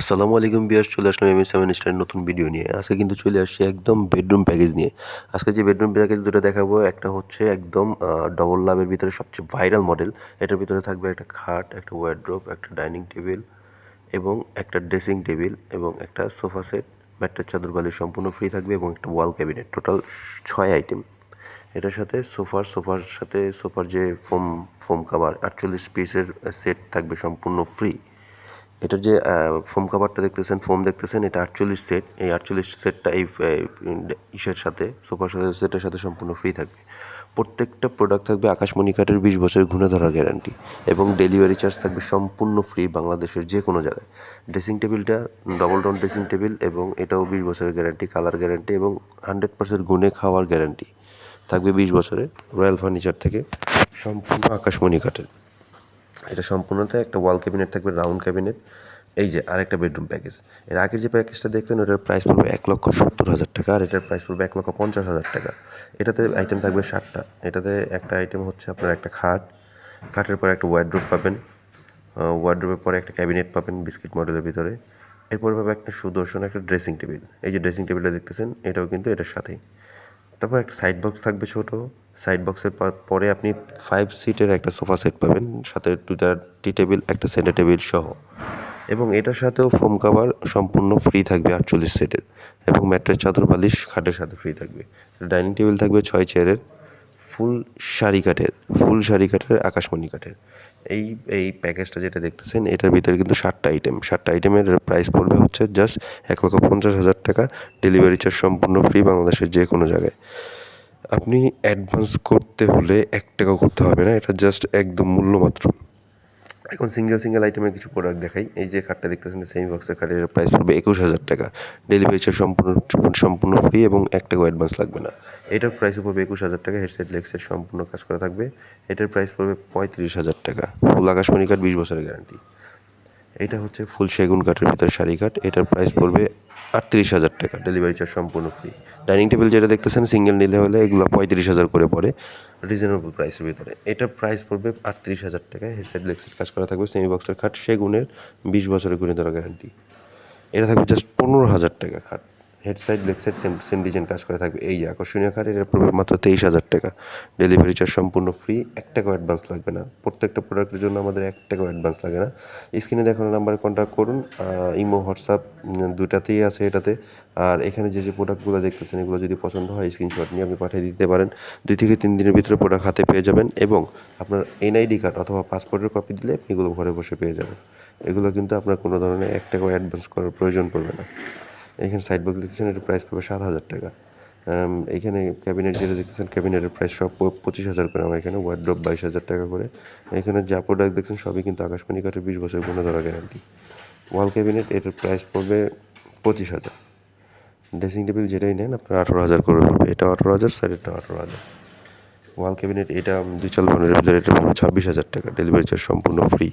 আসসালামু আলাইকুম বিয়ার চলে আসলাম এম এস সেভেন স্টারের নতুন ভিডিও নিয়ে। আজকে কিন্তু চলে আসছি একদম বেডরুম প্যাকেজ নিয়ে। আজকে যে বেডরুম প্যাকেজ দুটো দেখাবো, একটা হচ্ছে একদম ডবল লাভের ভিতরে সবচেয়ে ভাইরাল মডেল এটার ভিতরে থাকবে একটা খাট, একটা ওয়ার্ড্রোপ একটা ডাইনিং টেবিল এবং একটা ড্রেসিং টেবিল এবং একটা সোফা সেট ম্যাট্রেস চাদর বালিশ সম্পূর্ণ ফ্রি থাকবে এবং একটা ওয়াল ক্যাবিনেট টোটাল ছয় আইটেম এটার সাথে সোফার সোফার সাথে সোফার যে ফোম ফোম কাভার আটচল্লিশ পিসের সেট থাকবে সম্পূর্ণ ফ্রি এটার যে ফোম কাভারটা দেখতেছেন ফোম দেখতেছেন, এটা আটচল্লিশ সেট এই আটচল্লিশ সেটটা এই ইসের সাথে সাথে সেটের সাথে সম্পূর্ণ ফ্রি থাকবে। প্রত্যেকটা প্রোডাক্ট থাকবে আকাশমণি কাঠের বিশ বছরের ঘুরে ধরার গ্যারান্টি এবং ডেলিভারি চার্জ থাকবে সম্পূর্ণ ফ্রি বাংলাদেশের যে কোনো জায়গায়। ড্রেসিং টেবিলটা ডবল ডাউন ড্রেসিং টেবিল এবং এটাও বিশ বছরের গ্যারান্টি কালার গ্যারান্টি এবং হান্ড্রেড পার্সেন্ট গুনে খাওয়ার গ্যারান্টি থাকবে বিশ বছরের রয়্যাল ফার্নিচার থেকে সম্পূর্ণ আকাশমণি কাঠের। এটা সম্পূর্ণতে একটা ওয়াল ক্যাবিনেট থাকবে রাউন্ড ক্যাবিনেট এই যে আরেকটা বেডরুম প্যাকেজ এর আগের যে প্যাকেজটা দেখতেন ওটার প্রাইস পড়বে এক লক্ষ সত্তর হাজার টাকা, আর এটার প্রাইস পড়বে এক লক্ষ পঞ্চাশ হাজার টাকা। এটাতে আইটেম থাকবে ষাটটা এটাতে একটা আইটেম হচ্ছে আপনার একটা খাট। খাটের পরে একটা ওয়ার্ড্রোপ পাবেন। ওয়ার্ড্রোপের পরে একটা ক্যাবিনেট পাবেন বিস্কিট মডেলের ভিতরে। এরপর পাবে একটা সুদর্শন, একটা ড্রেসিং টেবিল এই যে ড্রেসিং টেবিলটা দেখতেছেন, এটাও কিন্তু এটার সাথেই। তারপর একটা সাইড বক্স থাকবে ছোট। সাইড বক্সের পরে আপনি ফাইভ সিটের একটা সোফা সেট পাবেন, সাথে দুটা টি টেবিল একটা সেন্টার টেবিল সহ। এবং এটার সাথেও ফোম কাভার সম্পূর্ণ ফ্রি থাকবে আটচল্লিশ সেটের এবং ম্যাট্রেস চাদর বালিশ খাটের সাথে ফ্রি থাকবে। ডাইনিং টেবিল থাকবে ছয় চেয়ারের ফুল শাড়ি কাঠের ফুল শাড়ি কাঠের, আকাশমণি কাঠের। এই এই প্যাকেজটা যেটা দেখতেছেন, এটার ভিতরে কিন্তু ষাটটা আইটেম ষাটটা আইটেমের প্রাইস পড়বে হচ্ছে জাস্ট এক লক্ষ পঞ্চাশ হাজার টাকা। ডেলিভারি চার্জ সম্পূর্ণ ফ্রি বাংলাদেশের যে কোনো জায়গায়। আপনি অ্যাডভান্স করতে হলে এক টাকাও করতে হবে না, এটা জাস্ট একদম মূল্যমাত্র। এখন সিঙ্গেল সিঙ্গেল আইটেমের কিছু প্রোডাক্ট দেখাই। এই যে খাটটা দেখতেছেন সেমি বক্সের খাটের প্রাইস পড়বে একুশ হাজার টাকা। ডেলিভারি চার্জ সম্পূর্ণ সম্পূর্ণ ফ্রি এবং এক টাকাও অ্যাডভান্স লাগবে না। এটার প্রাইস পড়বে একুশ হাজার টাকা হেডসেট লেগসেট সম্পূর্ণ কাজ করা থাকবে। এটার প্রাইস পড়বে পঁয়ত্রিশ হাজার টাকা। ফুল আকাশমণি কাঠ, বিশ বছরের গ্যারান্টি এটা হচ্ছে ফুল সেগুন কাঠের ভিতরে শাড়ি কাঠ। এটার প্রাইস পড়বে আটত্রিশ হাজার টাকা। ডেলিভারি চার্জ সম্পূর্ণ ফ্রি ডাইনিং টেবিল যেটা দেখতেছেন সিঙ্গেল নিলে হলে এগুলো পঁয়ত্রিশ হাজার করে পড়ে রিজনেবল প্রাইসের ভিতরে। এটার প্রাইস পড়বে আটত্রিশ হাজার টাকা হেডসেট লেগসেট কাজ করা থাকবে সেমি বক্সের খাট, সেগুনের বিশ বছরের গুণে ধরা গ্যারান্টি এটা থাকবে জাস্ট পনেরো হাজার টাকা খাট। Head side leg side same same design কাজ করে থাকবে। এই আকর্ষণীয় খাট এটা পড়বে মাত্র তেইশ হাজার টাকা। ডেলিভারি চার্জ সম্পূর্ণ ফ্রি এক টাকাও অ্যাডভান্স লাগবে না। প্রত্যেকটা প্রোডাক্টের জন্য আমাদের এক টাকাও অ্যাডভান্স লাগে না। স্ক্রিনে দেখানো নাম্বারে কন্ট্যাক্ট করুন ইমো হোয়াটসঅ্যাপ দুটাতেই আছে এটাতে। আর এখানে যে যে প্রোডাক্টগুলো দেখতেছেন, এগুলো যদি পছন্দ হয় স্ক্রিনশট নিয়ে আপনি পাঠিয়ে দিতে পারেন। দুই থেকে তিন দিনের ভিতরে প্রোডাক্ট হাতে পেয়ে যাবেন এবং আপনার এনআইডি কার্ড অথবা পাসপোর্টের কপি দিলে এগুলো ঘরে বসে পেয়ে যাবেন। এগুলো কিন্তু আপনার কোনো ধরনের এক টাকাও অ্যাডভান্স করার প্রয়োজন পড়বে না। এখানে সাইড বক্স দেখতেছেন, এটার প্রাইস পড়বে সাত হাজার টাকা এখানে ক্যাবিনেট যেটা দেখতেছেন ক্যাবিনেটের প্রাইস সব পঁচিশ হাজার করে আমার এখানে ওয়ার্ড্রপ বাইশ হাজার টাকা করে। এখানে যা প্রোডাক্ট দেখছেন, সবই কিন্তু আকাশমণি কাঠের বিশ বছর কোনো ধরা গ্যারান্টি ওয়াল ক্যাবিনেট এটার প্রাইস পড়বে পঁচিশ হাজার। ড্রেসিং টেবিল যেটাই নেন, আপনার আঠারো হাজার করে পড়বে। এটা আঠারো হাজার স্যার এটা আঠারো হাজার। ওয়াল ক্যাবিনেট এটা দুই চাল ধরনের ভিতরে এটা পড়বে ছাব্বিশ হাজার টাকা। ডেলিভারি চার্জ সম্পূর্ণ ফ্রি